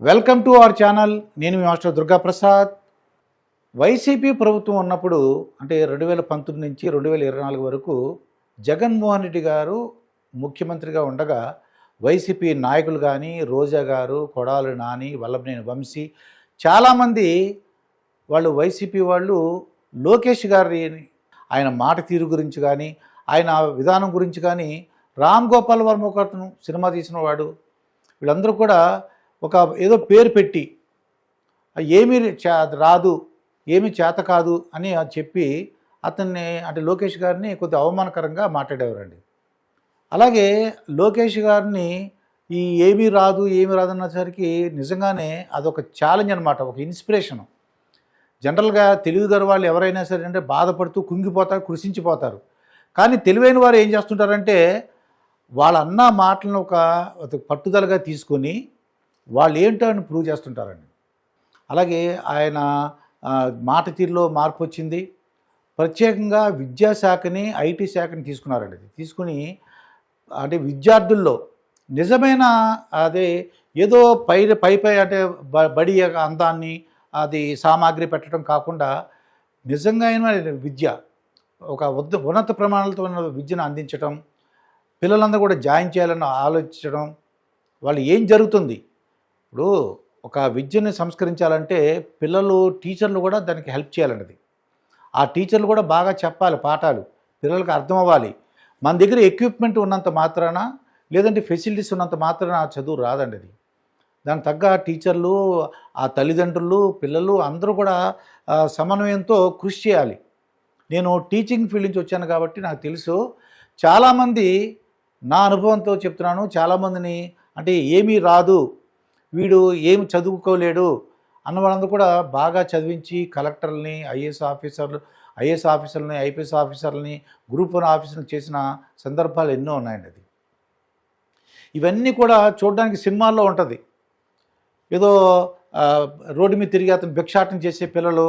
Welcome to our channel. నేను మీ master Durga Prasad YCP ప్రభుత్వం ఉన్నప్పుడు అంటే రెండు వేల పంతొమ్మిది నుంచి రెండు వేల ఇరవై నాలుగు వరకు జగన్మోహన్ రెడ్డి గారు ముఖ్యమంత్రిగా ఉండగా వైసీపీ నాయకులు కానీ రోజా గారు కొడాలు నాని వల్లభనేని వంశీ చాలామంది వాళ్ళు వైసీపీ వాళ్ళు లోకేష్ గారి ఆయన మాట తీరు గురించి కానీ ఆయన విధానం గురించి కానీ రామ్ గోపాల్ వర్మ ఒకతను సినిమా తీసిన వాడు. వీళ్ళందరూ కూడా ఒక ఏదో పేరు పెట్టి ఏమీ రాదు ఏమీ చేత కాదు అని చెప్పి అతన్ని అంటే లోకేష్ గారిని కొద్దిగా అవమానకరంగా మాట్లాడేవారండి. అలాగే లోకేష్ గారిని ఈ ఏమీ రాదు ఏమీ రాదు అన్నసరికి నిజంగానే అదొక ఛాలెంజ్ అనమాట ఒక ఇన్స్పిరేషను జనరల్గా తెలుగు గారు వాళ్ళు ఎవరైనా సరే అంటే బాధపడుతూ కుంగిపోతారు కృషించిపోతారు కానీ తెలివైన వారు ఏం చేస్తుంటారంటే వాళ్ళన్న మాటలను ఒక పట్టుదలగా తీసుకొని వాళ్ళు ఏంటో అని ప్రూవ్ చేస్తుంటారండి. అలాగే ఆయన మాట తీరులో మార్పు వచ్చింది. ప్రత్యేకంగా విద్యాశాఖని ఐటీ శాఖని తీసుకున్నారండి. తీసుకుని అంటే విద్యార్థుల్లో నిజమైన అదే ఏదో పై పై అంటే బడి అందాన్ని అది సామాగ్రి పెట్టడం కాకుండా నిజంగా అయిన విద్య ఒక ఉన్నత ప్రమాణాలతో ఉన్న విద్యను అందించడం పిల్లలందరూ కూడా జాయిన్ చేయాలని ఆలోచించడం వాళ్ళు ఏం జరుగుతుంది? ఇప్పుడు ఒక విద్యను సంస్కరించాలంటే పిల్లలు టీచర్లు కూడా దానికి హెల్ప్ చేయాలన్నది. ఆ టీచర్లు కూడా బాగా చెప్పాలి పాఠాలు పిల్లలకు అర్థం అవ్వాలి మన దగ్గర ఎక్విప్మెంట్ ఉన్నంత మాత్రాన లేదంటే ఫెసిలిటీస్ ఉన్నంత మాత్రాన ఆ చదువు రాదండి అది దానికి తగ్గ టీచర్లు ఆ తల్లిదండ్రులు పిల్లలు అందరూ కూడా సమన్వయంతో కృషి చేయాలి. నేను టీచింగ్ ఫీల్డ్ నుంచి వచ్చాను కాబట్టి నాకు తెలుసు. చాలామంది నా అనుభవంతో చెప్తున్నాను. చాలామందిని అంటే ఏమీ రాదు. వీడు ఏమి చదువుకోలేడు అన్న వాళ్ళందరూ కూడా బాగా చదివించి కలెక్టర్ని ఐఏఎస్ ఆఫీసర్లు ఐఏఎస్ ఆఫీసర్లని ఐపీఎస్ ఆఫీసర్లని గ్రూప్ వన్ ఆఫీసర్లు చేసిన సందర్భాలు ఎన్నో ఉన్నాయండి అది. ఇవన్నీ కూడా చూడడానికి సినిమాల్లో ఉంటుంది. ఏదో రోడ్డు మీద తిరిగి అతను భిక్షాటం చేసే పిల్లలు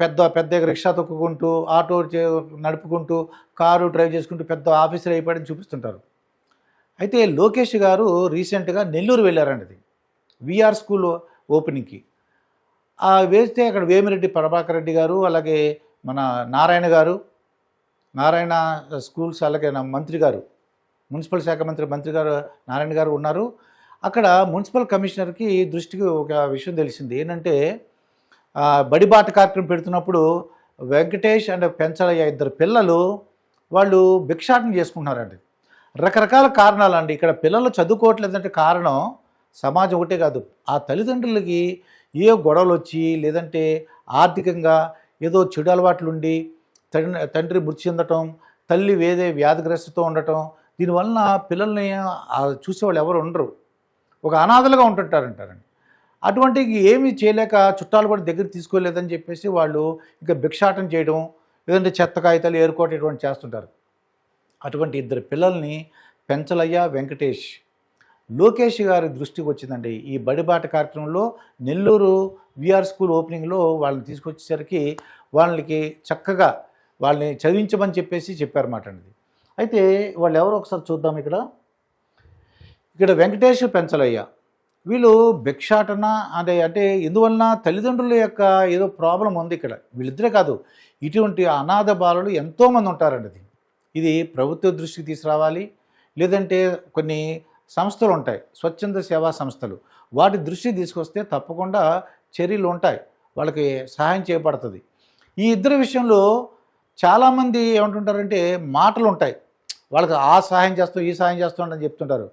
పెద్ద పెద్ద రిక్షా తొక్కుకుంటూ ఆటో నడుపుకుంటూ కారు డ్రైవ్ చేసుకుంటూ పెద్ద ఆఫీసర్ అయిపోయాడని చూపిస్తుంటారు. అయితే లోకేష్ గారు రీసెంట్గా నెల్లూరు వెళ్ళారండి అది. విఆర్ స్కూల్ ఓపెనింగ్కి. ఆ వేస్తే అక్కడ వేమిరెడ్డి ప్రభాకర్ రెడ్డి గారు అలాగే మన నారాయణ గారు నారాయణ స్కూల్స్ అలాగే నా మంత్రి గారు మున్సిపల్ శాఖ మంత్రి మంత్రి గారు నారాయణ గారు ఉన్నారు. అక్కడ మున్సిపల్ కమిషనర్కి దృష్టికి ఒక విషయం తెలిసింది. ఏంటంటే బడిబాట కార్యక్రమం పెడుతున్నప్పుడు వెంకటేష్ అండ్ పెంచలయ్య ఇద్దరు పిల్లలు వాళ్ళు భిక్షాటన చేసుకుంటున్నారండి. రకరకాల కారణాలండి. ఇక్కడ పిల్లలు చదువుకోవట్లేదంటే కారణం సమాజం ఒకటే కాదు ఆ తల్లిదండ్రులకి ఏ గొడవలు వచ్చి లేదంటే ఆర్థికంగా ఏదో చెడు అలవాట్లు ఉండి తండ్రి తండ్రి మృతి చెందటం తల్లి వేదే వ్యాధిగ్రస్తతో ఉండటం దీనివలన పిల్లల్ని చూసేవాళ్ళు ఎవరు ఉండరు. ఒక అనాథలుగా ఉంటుంటారంటారండి. అటువంటి ఏమీ చేయలేక చుట్టాలు కూడా దగ్గర తీసుకోలేదని చెప్పేసి వాళ్ళు ఇంకా భిక్షాటం చేయడం లేదంటే చెత్త కాగితాలు ఏరుకోవటం ఇటువంటి చేస్తుంటారు. అటువంటి ఇద్దరు పిల్లల్ని పెంచలయ్య వెంకటేష్. లోకేష్ గారి దృష్టికి వచ్చిందండి. ఈ బడిబాట కార్యక్రమంలో నెల్లూరు విఆర్ స్కూల్ ఓపెనింగ్లో వాళ్ళని తీసుకొచ్చేసరికి వాళ్ళకి చక్కగా వాళ్ళని చదివించమని చెప్పేసి చెప్పారన్నమాట అండి. అయితే వాళ్ళు ఎవరో ఒకసారి చూద్దాం ఇక్కడ. ఇక్కడ వెంకటేష్ పెంచలయ్య. వీళ్ళు భిక్షాటన అంటే అంటే ఎందువలన తల్లిదండ్రుల యొక్క ఏదో ప్రాబ్లం ఉంది ఇక్కడ. వీళ్ళిద్దరే కాదు ఇటువంటి అనాథ బాలలు ఎంతోమంది ఉంటారండి. ఇది ఇది ప్రభుత్వ దృష్టికి తీసుకురావాలి లేదంటే కొన్ని సంస్థలు ఉంటాయి స్వచ్ఛంద సేవా సంస్థలు. వాటి దృష్టి తీసుకొస్తే తప్పకుండా చర్యలు ఉంటాయి వాళ్ళకి సహాయం చేయబడుతుంది. ఈ ఇద్దరి విషయంలో చాలామంది ఏమంటుంటారంటే మాటలు ఉంటాయి వాళ్ళకి ఆ సహాయం చేస్తాం ఈ సహాయం చేస్తాం అని చెప్తుంటారు.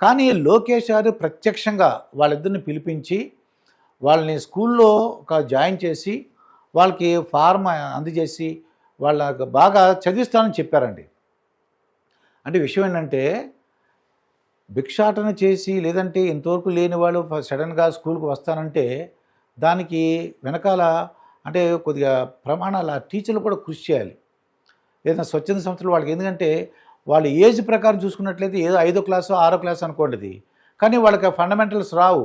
కానీ లోకేష్ గారు ప్రత్యక్షంగా వాళ్ళిద్దరిని పిలిపించి వాళ్ళని స్కూల్లో ఒక జాయిన్ చేసి వాళ్ళకి ఫార్మ్ అందజేసి వాళ్ళ బాగా చదివిస్తానని చెప్పారండి. అంటే విషయం ఏంటంటే భిక్షాటన చేసి లేదంటే ఇంతవరకు లేని వాళ్ళు సడన్గా స్కూల్కి వస్తానంటే దానికి వెనకాల అంటే కొద్దిగా ప్రమాణాల టీచర్లు కూడా కృషి చేయాలి. ఏదైనా స్వచ్ఛంద సంస్థలు వాళ్ళకి ఎందుకంటే వాళ్ళ ఏజ్ ప్రకారం చూసుకున్నట్లయితే ఏదో ఐదో క్లాసు ఆరో క్లాస్ అనుకోండిది కానీ వాళ్ళకి ఫండమెంటల్స్ రావు.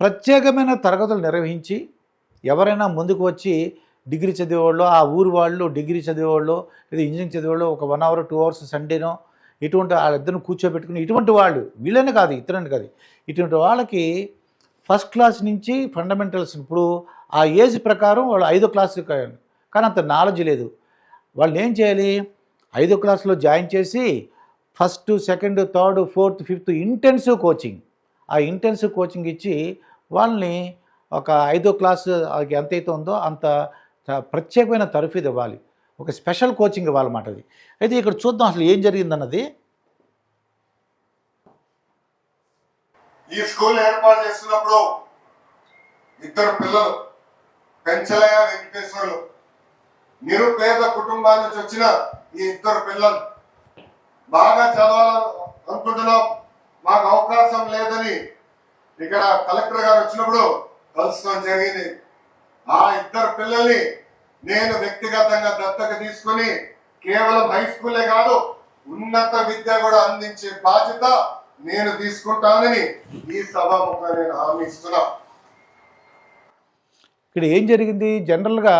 ప్రత్యేకమైన తరగతులు నిర్వహించి ఎవరైనా ముందుకు వచ్చి డిగ్రీ చదివేవాళ్ళు ఆ ఊరు వాళ్ళు డిగ్రీ చదివేవాళ్ళు లేదా ఇంజనీరింగ్ చదివేవాళ్ళు ఒక వన్ అవర్ టూ అవర్స్ సండేనో ఇటువంటి వాళ్ళిద్దరిని కూర్చోబెట్టుకుని ఇటువంటి వాళ్ళు వీళ్ళని కాదు ఇతరులని కాదు. ఇటువంటి వాళ్ళకి ఫస్ట్ క్లాస్ నుంచి ఫండమెంటల్స్ ఇప్పుడు ఆ ఏజ్ ప్రకారం వాళ్ళు ఐదో క్లాసు కానీ అంత నాలెడ్జ్ లేదు. వాళ్ళు ఏం చేయాలి? ఐదో క్లాస్లో జాయిన్ చేసి first second third fourth fifth intensive coaching. ఆ ఇంటెన్సివ్ కోచింగ్ ఇచ్చి వాళ్ళని ఒక ఐదో క్లాస్ వాళ్ళకి ఎంతైతే ఉందో అంత ప్రత్యేకమైన తరఫీదు ఇవ్వాలి. ఒక స్పెషల్ కోచింగ్ ఇవ్వాలన్నమాట అది. అయితే ఇక్కడ చూద్దాం అసలు ఏం జరిగిందన్నది. ఈ స్కూల్ ఏర్పాటు చేస్తున్నప్పుడు ఇద్దరు పిల్లలు పెంచలయ్య వెంకటేశ్వరులు నిరుపేద కుటుంబాల నుంచి వచ్చిన ఈ ఇద్దరు పిల్లలు. బాగా చదవాలని అనుకుంటున్నాం మాకు అవకాశం లేదని ఇక్కడ కలెక్టర్ గారు వచ్చినప్పుడు కలుసుకోవడం జరిగింది. ఆ ఇద్దరు పిల్లల్ని నేను వ్యక్తిగతంగా దత్త తీసుకుని కేవలం హై స్కూలే కాదు ఉన్నత విద్య కూడా అందించే బాధ్యత నేను తీసుకుంటానని ఈ సభాముఖంగా నేను హామీ ఇస్తున్నా. ఇక్కడ ఏం జరిగింది? జనరల్గా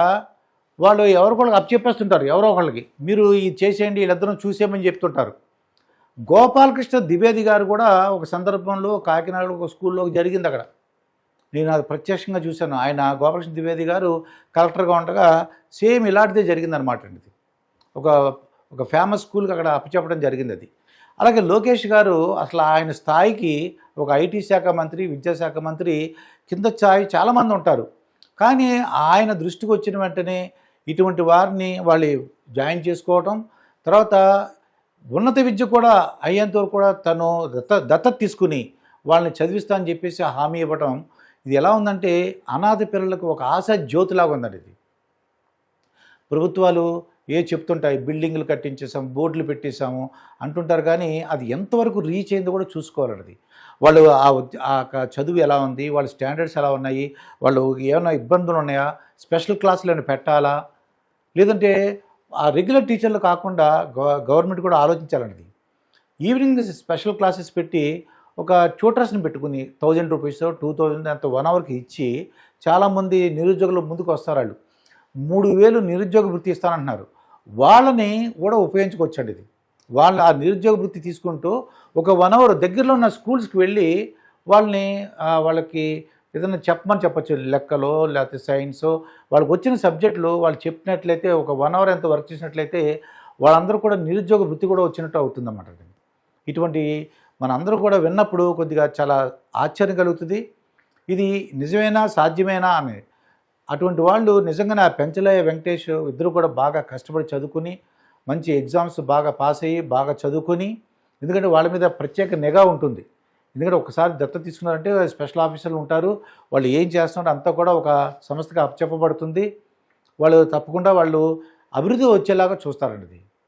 వాళ్ళు ఎవరికొకళ్ళకి అప్పచెప్పేస్తుంటారు ఎవరో ఒకళ్ళకి. మీరు ఇది చేసేయండి వీళ్ళిద్దరూ చూసేయమని చెప్తుంటారు. గోపాలకృష్ణ ద్వివేది గారు కూడా ఒక సందర్భంలో కాకినాడ ఒక స్కూల్లో జరిగింది అక్కడ. నేను అది ప్రత్యక్షంగా చూశాను. ఆయన గోపాలకృష్ణ ద్వివేది గారు కలెక్టర్గా ఉండగా సేమ్ ఇలాంటిదే జరిగిందనమాట అండి ఇది. ఒక ఒక ఫేమస్ స్కూల్కి అక్కడ అప్పచెప్పడం జరిగింది అది. అలాగే లోకేష్ గారు అసలు ఆయన స్థాయికి ఒక ఐటీ శాఖ మంత్రి విద్యాశాఖ మంత్రి కింద స్థాయి చాలామంది ఉంటారు. కానీ ఆయన దృష్టికి వచ్చిన వెంటనే ఇటువంటి వారిని వాళ్ళు జాయిన్ చేసుకోవటం తర్వాత ఉన్నత విద్య కూడా అయ్యేంతవరకు కూడా తను దత్త దత్తత తీసుకుని వాళ్ళని చదివిస్తా అని చెప్పేసి హామీ ఇవ్వటం ఇది ఎలా ఉందంటే అనాథ పిల్లలకు ఒక ఆశ జ్యోతిలాగా ఉందండి ఇది. ప్రభుత్వాలు ఏ చెప్తుంటాయి? బిల్డింగ్లు కట్టించేసాం బోర్డులు పెట్టేసాము అంటుంటారు కానీ అది ఎంతవరకు రీచ్ అయిందో కూడా చూసుకోవాలండి అది. వాళ్ళు ఆ చదువు ఎలా ఉంది? వాళ్ళ స్టాండర్డ్స్ ఎలా ఉన్నాయి? వాళ్ళు ఏమైనా ఇబ్బందులు ఉన్నాయా? స్పెషల్ క్లాసులు ఏమైనా పెట్టాలా? లేదంటే ఆ రెగ్యులర్ టీచర్లు కాకుండా గవర్నమెంట్ కూడా ఆలోచించాలండి ఈవినింగ్ స్పెషల్ క్లాసెస్ పెట్టి ఒక ట్యూటర్స్ని పెట్టుకుని థౌజండ్ రూపీస్ టూ థౌజండ్ అంత వన్ అవర్కి ఇచ్చి చాలామంది నిరుద్యోగులు ముందుకు వస్తారు వాళ్ళు. మూడు వేలు నిరుద్యోగ వృత్తి ఇస్తానంటున్నారు. వాళ్ళని కూడా ఉపయోగించుకోవచ్చండి ఇది. వాళ్ళ ఆ నిరుద్యోగ వృత్తి తీసుకుంటూ ఒక వన్ అవర్ దగ్గరలో ఉన్న స్కూల్స్కి వెళ్ళి వాళ్ళని వాళ్ళకి ఏదైనా చెప్పమని చెప్పచ్చు. లెక్కలో లేకపోతే సైన్స్ వాళ్ళకి వచ్చిన సబ్జెక్టులు వాళ్ళు చెప్పినట్లయితే ఒక వన్ అవర్ ఎంత వర్క్ చేసినట్లయితే వాళ్ళందరూ కూడా నిరుద్యోగ వృత్తి కూడా వచ్చినట్టు అవుతుందన్నమాట అది. ఇటువంటి మనందరూ కూడా విన్నప్పుడు కొద్దిగా చాలా ఆశ్చర్యం కలుగుతుంది. ఇది నిజమేనా సాధ్యమేనా అని. అటువంటి వాళ్ళు నిజంగానే ఆ పెంచలయ్య వెంకటేష్ ఇద్దరు కూడా బాగా కష్టపడి చదువుకుని మంచి ఎగ్జామ్స్ బాగా పాస్ అయ్యి బాగా చదువుకొని ఎందుకంటే వాళ్ళ మీద ప్రత్యేక నిఘా ఉంటుంది. ఎందుకంటే ఒకసారి దత్త తీసుకున్నారంటే స్పెషల్ ఆఫీసర్లు ఉంటారు. వాళ్ళు ఏం చేస్తున్నారో అంతా కూడా ఒక సంస్థగా అప్పచెప్పబడుతుంది. వాళ్ళు తప్పకుండా వాళ్ళు అభివృద్ధి వచ్చేలాగా చూస్తారండి ఇది.